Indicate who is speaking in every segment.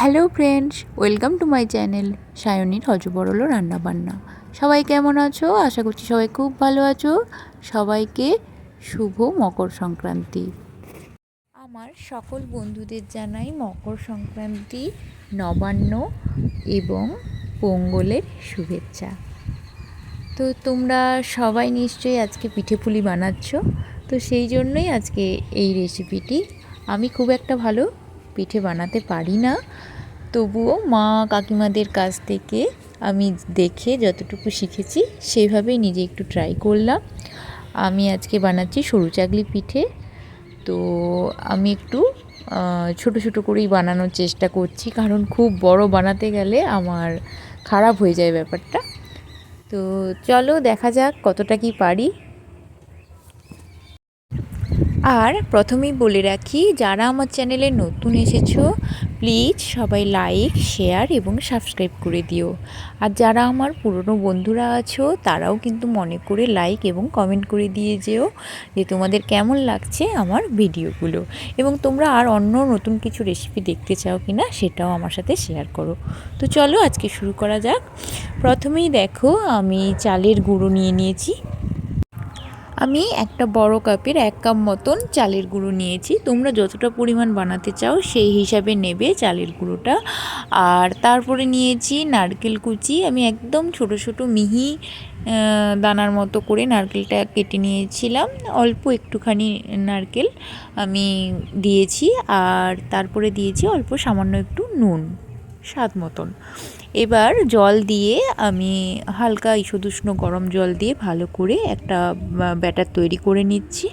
Speaker 1: Hello friends, welcome to my channel সায়নীর হজবরল রান্নাবান্না। সবাই কেমন আছো? আশা করছি সবাই খুব ভালো আছো। সবাইকে শুভ মকর সংক্রান্তি। আমার সকল বন্ধুদের জানাই মকর সংক্রান্তি, নবান্ন এবং পোঙ্গলের শুভেচ্ছা। তো তোমরা সবাই নিশ্চয়ই আজকে পিঠে পুলি বানাচ্ছ। তো সেই জন্যই আজকে এই রেসিপিটি আমি খুব একটা ভালো পিঠে বানাতে পারি না। তবুও মা কাকিমাদের কাছ থেকে আমি দেখে যতটুকু শিখেছি সেইভাবেই নিজে একটু ট্রাই করলাম। আমি আজকে বানাচ্ছি সরু চাকলি পিঠে। তো আমি একটু ছোট ছোট করেই বানানোর চেষ্টা করছি, কারণ খুব বড় বানাতে গেলে আমার খারাপ হয়ে যায় ব্যাপারটা। তো চলো দেখা যাক কতটা কি পারি। আর প্রথমেই বলে রাখি, যারা আমার চ্যানেলে নতুন এসেছ প্লিজ সবাই লাইক শেয়ার এবং সাবস্ক্রাইব করে দিও। আর যারা আমার পুরনো বন্ধুরা আছো, তারাও কিন্তু মনে করে লাইক এবং কমেন্ট করে দিয়ে যেও যে তোমাদের কেমন লাগছে আমার ভিডিওগুলো। এবং তোমরা আর অন্য নতুন কিছু রেসিপি দেখতে চাও কি না সেটাও আমার সাথে শেয়ার করো। তো চলো আজকে শুরু করা যাক। প্রথমেই দেখো, আমি চালের গুঁড়ো নিয়ে নিয়েছি। আমি একটা বড় কাপের এক কাপ মতন চালের গুঁড়ো নিয়েছি। তোমরা যতটা পরিমাণ বানাতে চাও সেই হিসাবে নেবে চালের গুঁড়োটা। আর তারপরে নিয়েছি নারকেল কুচি। আমি একদম ছোট ছোট, মিহি দানার মতো করে নারকেলটা কেটে নিয়েছিলাম। অল্প একটুখানি নারকেল আমি দিয়েছি। আর তারপরে দিয়েছি অল্প সামান্য একটু নুন। স্বাদ মতন। এবার জল দিয়ে আমি হালকা ইসুদুষ্ণ গরম জল দিয়ে ভালো করে একটা ব্যাটার তৈরি করে নিচ্ছি।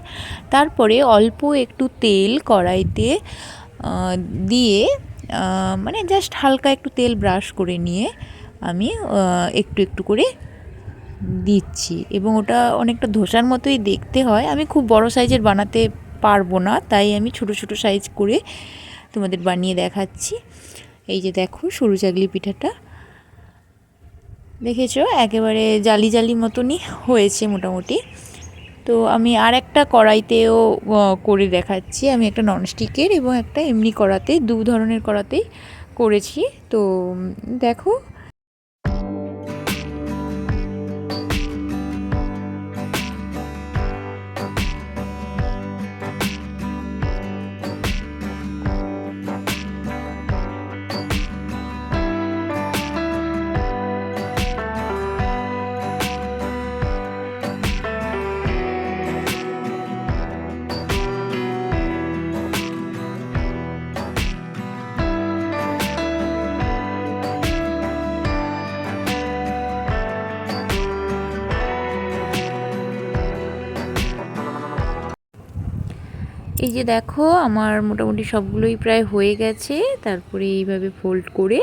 Speaker 1: তারপরে অল্প একটু তেল কড়াইতে দিয়ে মানে জাস্ট হালকা একটু তেল ব্রাশ করে নিয়ে আমি একটু একটু করে দিচ্ছি। এবং ওটা অনেকটা ধোসার মতোই দেখতে হয়। আমি খুব বড় সাইজের বানাতে পারব না, তাই আমি ছোট ছোট সাইজ করে তোমাদের বানিয়ে দেখাচ্ছি। এই যে দেখো সরু চাগলি পিঠাটা। দেখেছ? একেবারে জালি জালি মতনই হয়েছে মোটামুটি। তো আমি আর একটা কড়াইতেও করে দেখাচ্ছি। আমি একটা ননস্টিকের এবং একটা এমনি কড়াতে, দু ধরনের কড়াতেই করেছি। তো দেখো এই যে দেখো, আমার মোটামুটি সবগুলোই প্রায় হয়ে গেছে। তারপরে এইভাবে ফোল্ড করে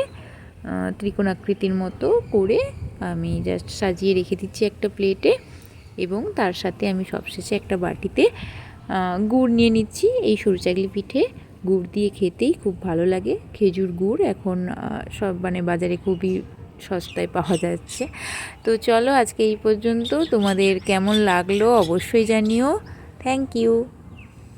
Speaker 1: ত্রিকোণ আকৃতির মতো করে আমি জাস্ট সাজিয়ে রেখে দিচ্ছি একটা প্লেটে এবং তার সাথে আমি সবশেষে একটা বাটিতে গুড় নিয়ে নিচ্ছি। এই সরু চাকলি পিঠে গুড় দিয়ে খেতেই খুব ভালো লাগে। খেজুর গুড় এখন সব মানে বাজারে খুবই সস্তায় পাওয়া যাচ্ছে। তো চলো আজকে এই পর্যন্ত। তোমাদের কেমন লাগল অবশ্যই জানিও। Thank you